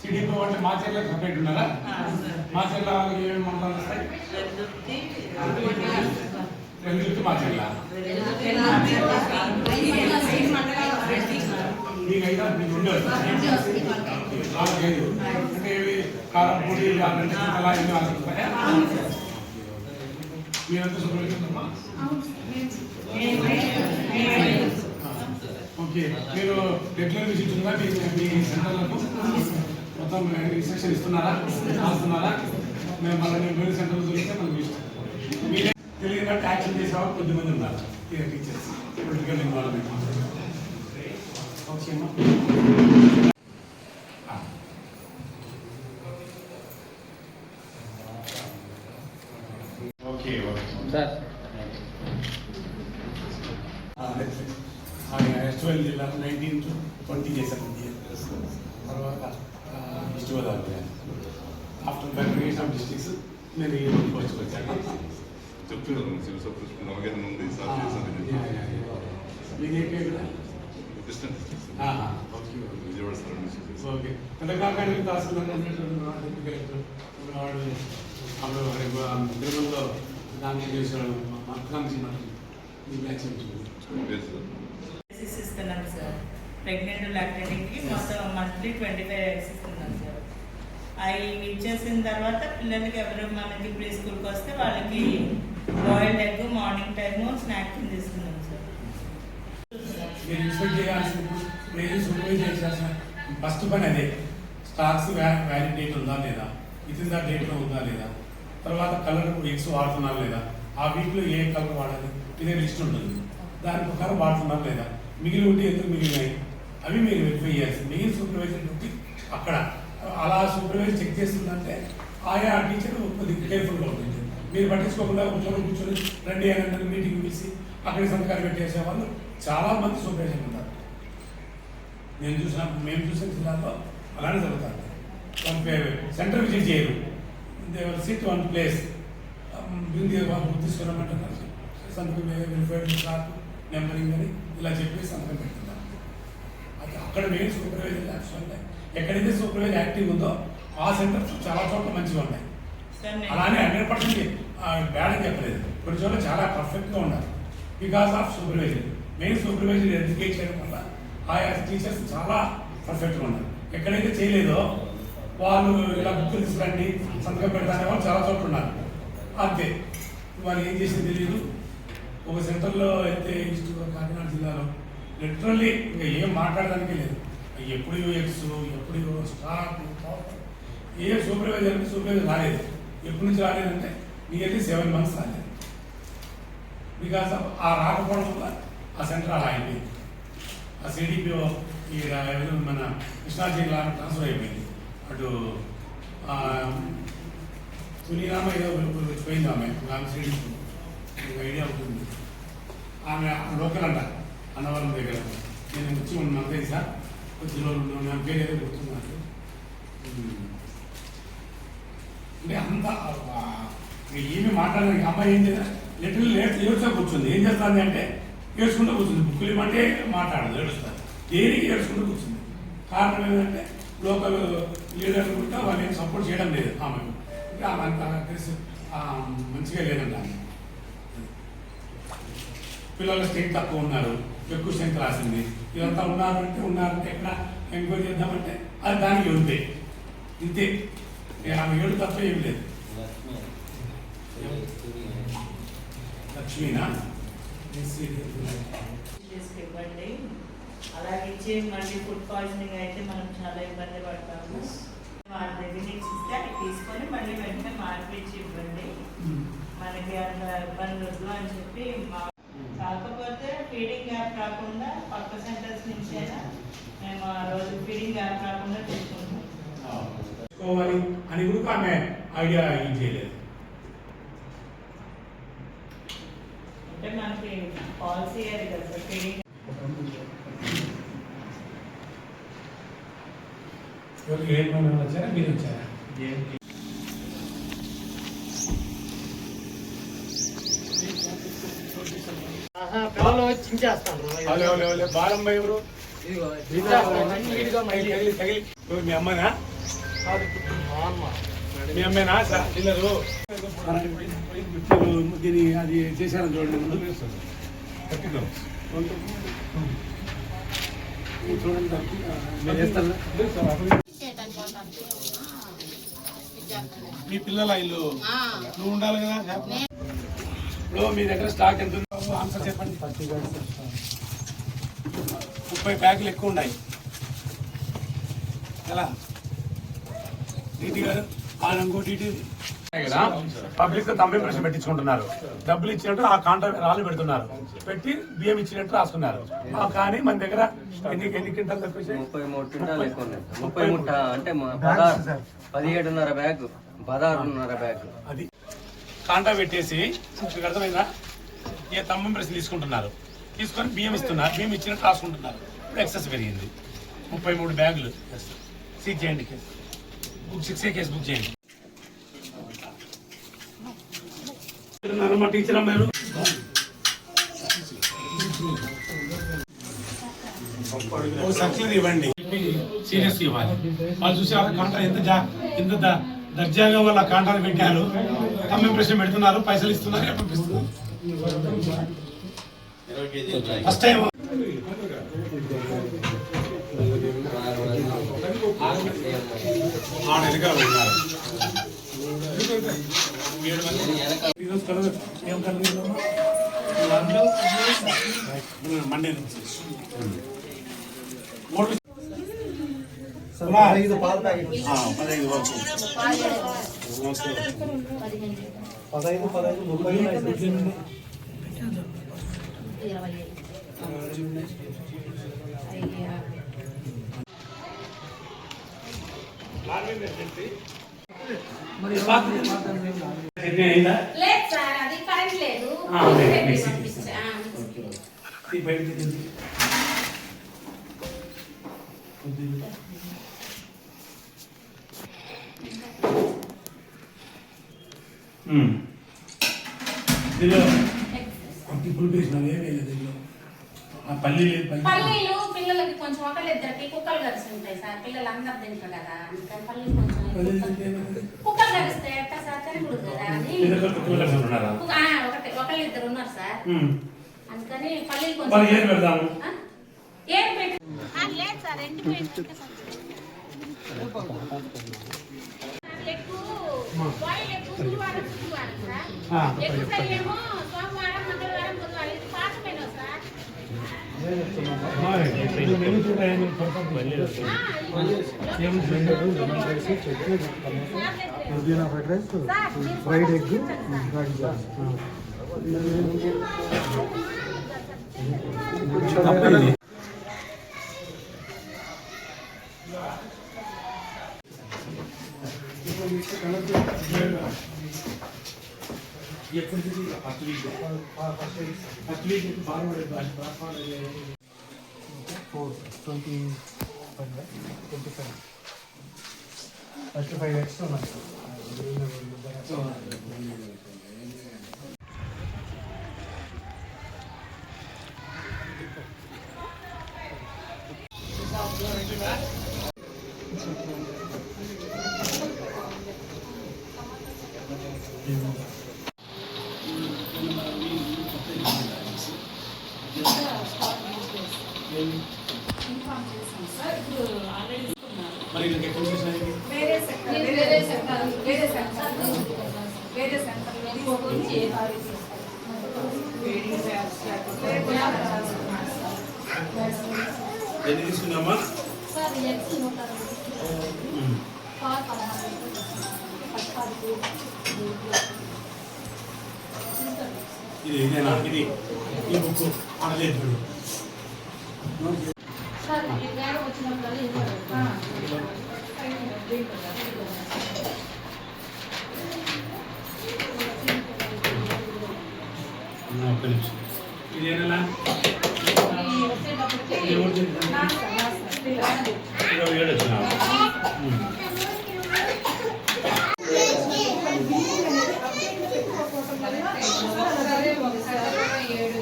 సిడిపో అంటే మా చెల్లె సపరేట్ ఉన్నారా? మా చెల్ల ఏమేమి మండలాలు వస్తాయి. రెండు మా చెల్ల మీకైతే మీకు ఉండదు నాలుగైదు అంటే ఇవి కారం పొడి రెండు అలా ఎన్ని వాళ్ళు వస్తాయా? మీరంతా సూపర్వైజర్ అమ్మా ఓకే. మీరు రెగ్యులర్ విజిట్ ఉందా మీ మీ సెంటర్లకు? మొత్తం ఇన్స్ట్రక్షన్ ఇస్తున్నారా? రాస్తున్నారా? మేము మళ్ళీ మేము వేరే సెంటర్లో దొరికితే మనకు ఇష్టం. మీరే తెలియనట్టు యాక్షన్ చేసేవాళ్ళు కొద్దిమంది ఉన్నారు. టీచర్స్ పొలిటికల్ ఇన్వాల్వ్మెంట్ ఓకే అమ్మా ఆ. ఓకే ఓకే సార్ ఎస్ట్వల్ జిల్లా నైన్టీన్ టు ట్వంటీ చేశాను తర్వాత ఈస్ట్ గోదావరి ఆఫ్టర్ బెటరేషన్ ఆఫ్ డిస్ట్రిక్ట్స్ నేను ఈ రోజు పోస్ట్కి వచ్చాను చెప్తున్నాను సివిల్ సప్లైస్ అవగాహన ఉంది సార్ చేశాను మీకు ఏ పేరు distance okay Vijayawada sir okay అంతకాక తహసీల్దార్ వాడు అప్పుడు తిరుమలలో దాన్ని చేశాడు మతకాంక్ష మీ బ్యాచ్ ఉంటుంది సార్ ఇస్తున్నాం సార్ ప్రెగ్నెంట్ లాక్టేటింగ్కి మొత్తం మంత్లీ ట్వంటీ ఫైవ్ ఎగ్స్ ఇస్తున్నాం సార్ అవి ఇచ్చేసిన తర్వాత పిల్లలకి ఎవరు మనకి ప్రీ స్కూల్కి వస్తే వాళ్ళకి boiled egg morning time snack కింద ఇస్తున్నాం సార్. మీరు ఇన్స్పెక్ట్ చేయాల్సిన మీరు సూపర్వైజ్ చేయాల్సిన ఫస్ట్ పని అదే. స్టాక్స్ వ్యాలిడ్ డేట్ ఉందా లేదా? విత్ ఇన్ డేట్లో ఉందా లేదా? తర్వాత కలర్ ఎగ్స్ వాడుతున్నారు లేదా? ఆ వీక్లో ఏ కలర్ వాడాలి? ఇదే లిస్ట్ ఉంటుంది. దాని ప్రకారం వాడుతున్నారు లేదా? మిగిలి ఉంటే ఎందుకు మిగిలినాయి? అవి మీరు వెరిఫై చేయాల్సి మీరు సూపర్వైజర్ డ్యూటీ అక్కడ అలా సూపర్వైజర్ చెక్ చేస్తుందంటే ఆయా టీచర్ కొద్దిగా కేర్ఫుల్గా ఉంటుంది మీరు పట్టించుకోకుండా కూర్చొని కూర్చొని రండి అని మీటింగ్ పిలిచి అక్కడికి సంతకాలు పెట్టేసే వాళ్ళు చాలా మంది సూపర్వైజర్ ఉంటారు. నేను చూసిన మేము చూసిన జిల్లాలో అలానే జరుగుతుంది. సెంటర్ విజిట్ చేయరు. దేవర్ సిట్ వన్ ప్లేస్ బింది తీసుకురమ్మంటున్నారు సంతకం వెరిఫైడ్ నెంబరింగ్ అని ఇలా చెప్పి సంతకం పెట్టారు అక్కడ మెయిన్ సూపర్వైజర్ ల్యాబ్స్ ఉన్నాయి. ఎక్కడైతే సూపర్వైజర్ యాక్టివ్ ఉందో ఆ సెంటర్స్ చాలా చోట్ల మంచిగా ఉన్నాయి. అలానే హండ్రెడ్ పర్సెంట్ బ్యాడ్ అని చెప్పలేదు. కొన్ని చోట్ల చాలా పర్ఫెక్ట్గా ఉన్నారు. Because of supervisor main supervisor educate చేయడం వల్ల ఆయా టీచర్స్ చాలా పర్ఫెక్ట్గా ఉన్నారు. ఎక్కడైతే చేయలేదో వాళ్ళు ఇలా బుక్కులు తీసుకురండి సంతకం పెడతానే వాళ్ళు చాలా చోట్ల ఉన్నారు. అంతే. వాళ్ళు ఏం చేసింది తెలియదు ఒక సెంటర్లో అయితే ఈస్ట్ కాకినాడ జిల్లాలో లిటరల్లీ ఇంకా ఏం మాట్లాడడానికి లేదు. ఎప్పుడు యూఎక్స్ ఎప్పుడు స్టాక్ ఏ సూపర్వైజర్ సూపర్వైజర్ రాలేదు. ఎప్పటి నుంచి రాలేదంటే నియర్లీ సెవెన్ మంత్స్ రాలేదు. బికాస్ ఆ రాకపోవడం వల్ల ఆ సెంటర్ అలా అయిపోయింది ఆ సిడిపిఓ ఈ మన కృష్ణా జిల్లా ట్రాన్స్ఫర్ అయిపోయింది. అటు సునీరామ ఏదో వచ్చిపోయింది పోయింది ఆమె. ఆమె సిడిపి ఐడియా ఉంటుంది. ఆమె లోకల్ అంటారు అన్నవరం దగ్గర. నేను వచ్చి ఉన్న అంతే సార్ కొద్ది రోజులు నా పేరు ఏదో గుర్తున్నాను అంటే అంత ఏమి మాట్లాడడానికి అమ్మాయి ఏం చేయాలి లిటరల్ లేదు ఏడ్చా కూర్చుంది. ఏం చేస్తుంది అంటే ఏడ్చుకుంటూ కూర్చుంది. బుక్కులు ఇవ్వమంటే మాట్లాడదు ఏడుస్తుంది దేనికి ఏడుచుకుంటూ కూర్చుంది? కారణం ఏంటంటే లోకల్ లీడర్లు కూడా వాళ్ళు ఏం సపోర్ట్ చేయడం లేదు ఆమెకు. అంటే ఆమె అంత మంచిగా లేదంట పిల్లల స్ట్రెంత్ తక్కువ ఉన్నారు ఎక్కువ స్ట్రెంత్ రాసింది. ఇదంతా ఉన్నారు అంటే ఉన్నారంటే ఎక్కడ ఎంక్వైరీ చేద్దామంటే అది దానికి ఉంటే ఇంతే. ఆమె ఏడు తప్ప ఏం లేదు. లక్ష్మీనా? ఇవ్వండి అలాగే ఇచ్చి మళ్ళీ ఫుడ్ పాయిజనింగ్ అయితే మనం చాలా ఇబ్బంది పడతాము. వాళ్ళ దగ్గర నుంచి ఇస్తే అవి తీసుకొని మళ్ళీ వెంటనే మార్పిచ్చి ఇవ్వండి మనకి అంత ఇబ్బంది వద్దు అని చెప్పి మా ఫీడింగ్ యాప్ రాకుండా పక్క సెంటర్స్ నుంచి అయినా మేము ఆ రోజు ఫీడింగ్ యాప్ రాకుండా తీసుకుంటాం తీసుకోవాలి అని కూడా ఆమె ఐడియా ఏం చేయలేదు. అంటే మనకి పాలసీ అది కదా సార్ ఫీడింగ్ మంది వచ్చారా మీరు వచ్చారా? పిల్లలు చించేస్తాను బాలమ్మ ఎవరు? తగిలి మీ అమ్మనా మా అమ్మ మీ అమ్మేనా? సార్ పిల్లలు. దీని అది చేశారని చూడండి. ముందు? మీ పిల్లల ఇల్లు? నువ్వు ఉండాలి కదా? ఇప్పుడు మీ దగ్గర స్టాక్ ఎంత ఆన్సర్ చెప్పండి. ముప్పై ప్యాకులు ఎక్కువ ఉన్నాయి. ఎలా? డీటీ గారు డీటీ కదా పబ్లిక్తో తమ్మి ప్రశ్న పెట్టించుకుంటున్నారు. డబ్బులు ఇచ్చినట్టు ఆ కాంట్రాక్ట్ రాళ్ళు పెడుతున్నారు. పెట్టి బియ్యం ఇచ్చినట్టు రాసుకున్నారు. ఆ కానీ మన దగ్గర ఎన్ని ఎన్ని క్వింటాలు ముప్పై మూడు క్వింటాలు ఎక్కువ ఉన్నాయి. ముప్పై ముట్ట అంటే పదిహేడున్నర బ్యాగ్ పదహారున్నర బ్యాగ్. అది కాంటా పెట్టేసి మీకు అర్థమైందా? ఏ తమ్మం ప్రశ్న తీసుకుంటున్నారు? తీసుకొని బియ్యం ఇస్తున్నారు. బియ్యం ఇచ్చినట్టు రాసుకుంటున్నారు ఇప్పుడు ఎక్సెస్ పెరిగింది. ముప్పై మూడు బ్యాగులు. సీజ్ చేయండి case book six A case book చేయండి. మా టీచర్ అమ్మాయిలు ఓ ఇవ్వండి. సీరియస్ ఇవ్వాలి. వాళ్ళు చూసారా? కాంట్రా ఎంత జా ఎంత దర్జాగా వాళ్ళ కాంటాలు పెట్టారు. తమ్మి ప్రశ్న పెడుతున్నారు. పైసలు ఇస్తున్నారు. పంపిస్తున్నారు ఫస్ట్ టైం ఆడ వెనకాల ఉన్నారు మండే నుంచి మూడు పదహైదు ఓకే. పదహైదు పదహైదు ముప్పై? లేదు సార్ అది కరెంట్ లేదు ఆ, లేదు, పెట్టి మిక్సీ పంపించా. ఆ. ఈ బయటికి తీసి. కొద్దిగా. ఉమ్. దీనిలో అట్టి పులుపు వేసినావు, ఏమీ వేయలేదు దీనిలో. ఆ పల్లి లేదు పల్లి పల్లీలు పిల్లలకి కొంచెం ఒకళ్ళిద్దరికి కుక్కలు ఉంటాయి సార్. పిల్లలు అందరు తింటారు కదా అందుకని పల్లీలు కొంచెం కుక్కలు- గరిస్తే ఎట్టా సార్? తినకూడదు కదా అని. కలిసి ఒకటి ఒకళ్ళిద్దరు ఉన్నారు సార్. అందుకని పల్లీలు కొంచెం ఏం పెట్టి శుక్రవారం సార్ ఎక్కువ పుదీనా fried rice fried egg fried four twenty five twenty five first five X ఉన్నాయి ఎన్ని తీసుకున్నామా? ఇది ఇదేనా ఇది ఈ బుక్ అనలేదు ఒక్క నిమిషం. ఇదేనా ఏదైనా ఈ వచ్చేటప్పటికి లాస్ట్ సార్, లాస్ట్ సార్. పిల్లలు. ఇరవై ఏడు వచ్చిన ఒకసారి ఒకసారి ఏడు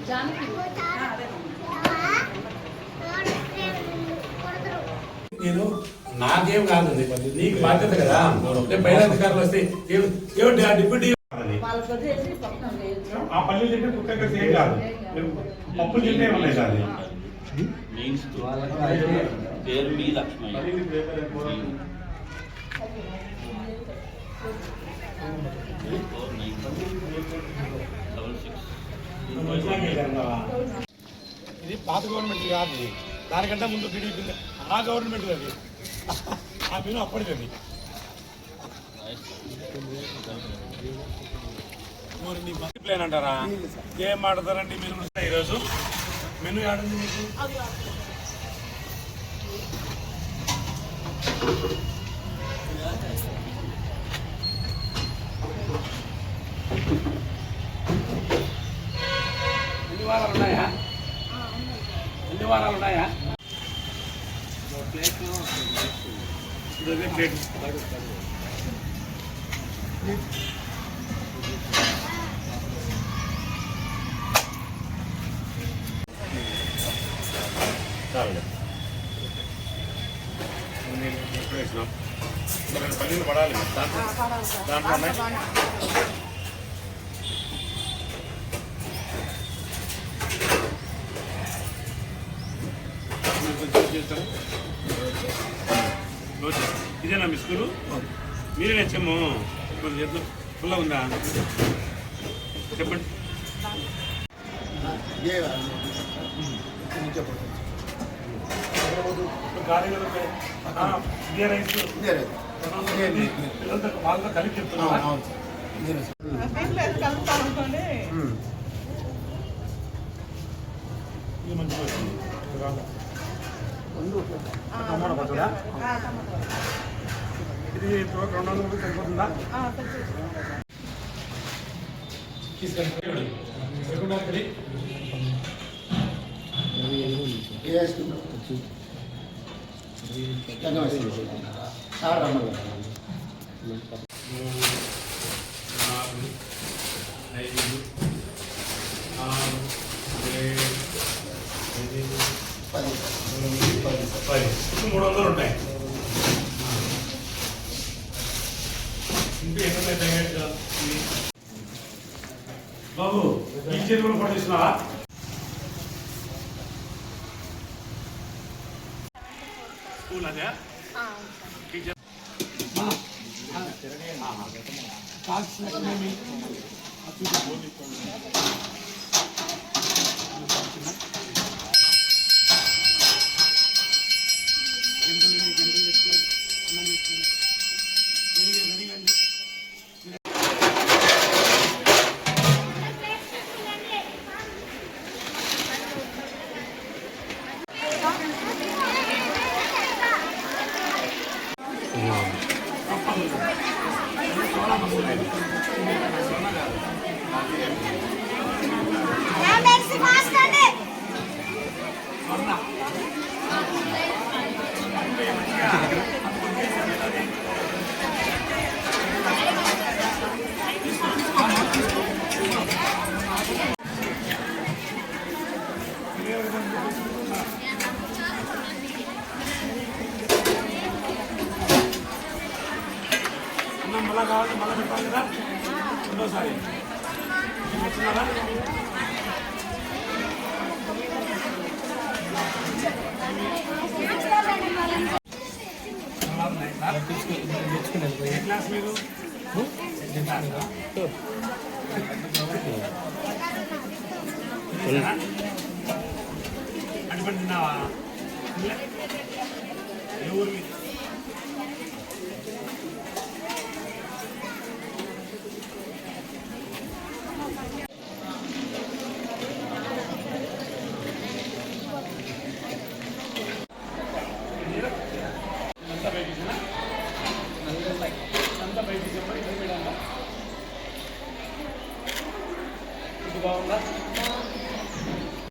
జానకి నేను నాకేం కాదు నీకు బాధ్యత కదా? పైన అధికారులు వస్తే ఏం- ఏమిటి ఆ డిప్యూటీ. ఆ పల్లీలు తింటే కుక్క ఏం కాదు. పప్పులు ఏమన్నా కాదు పేరు మీ లక్ష్మయ్య. సిక్స్. ఇది పాత గవర్నమెంట్ కాదు. దానికంటే ముందు టీడీపీ. ఆ గవర్నమెంట్ అది. ఆ బిల్లు అప్పటిది అది. మరి నీ ప్లాన్ అంటారా? ఏం ఆడతారండి మీరు ఈరోజు మెను ఆడండి మీకు? ఎన్ని వారాలు ఉన్నాయా? ఎన్ని వారాలు ఉన్నాయా? పల్లీలు పడాలి దాంట్లో దాంట్లో ఉన్నాయి ఇదేనా మీ స్కూలు? మీరే నచ్చము కొంచెం ఫుల్గా ఉందా? చెప్పండి. వాళ్ళతో కలిపి చెప్తున్నా. ఇది మంచిగా వచ్చింది ఇది ఇది రెండు వందల రూపాయలు సరిపోతుందా తీసుకెళ్ళి నాలుగు ఐదు ఆరు ఏడు ఎనిమిది పది మూడు వందలు ఉంటాయి ఇంటి ఎక్కడ తగ్గట్టు బాబు ఈ చేతి కూడా పట్టిస్తున్నావా స్కూల్ అదే టీచర్ మళ్ళా కావాలి మళ్ళీ పెట్టాలి కదా? రెండోసారి. మీకు ఏ క్లాస్ మీరు? ఏ తిన్నావా? ఏ ఊరు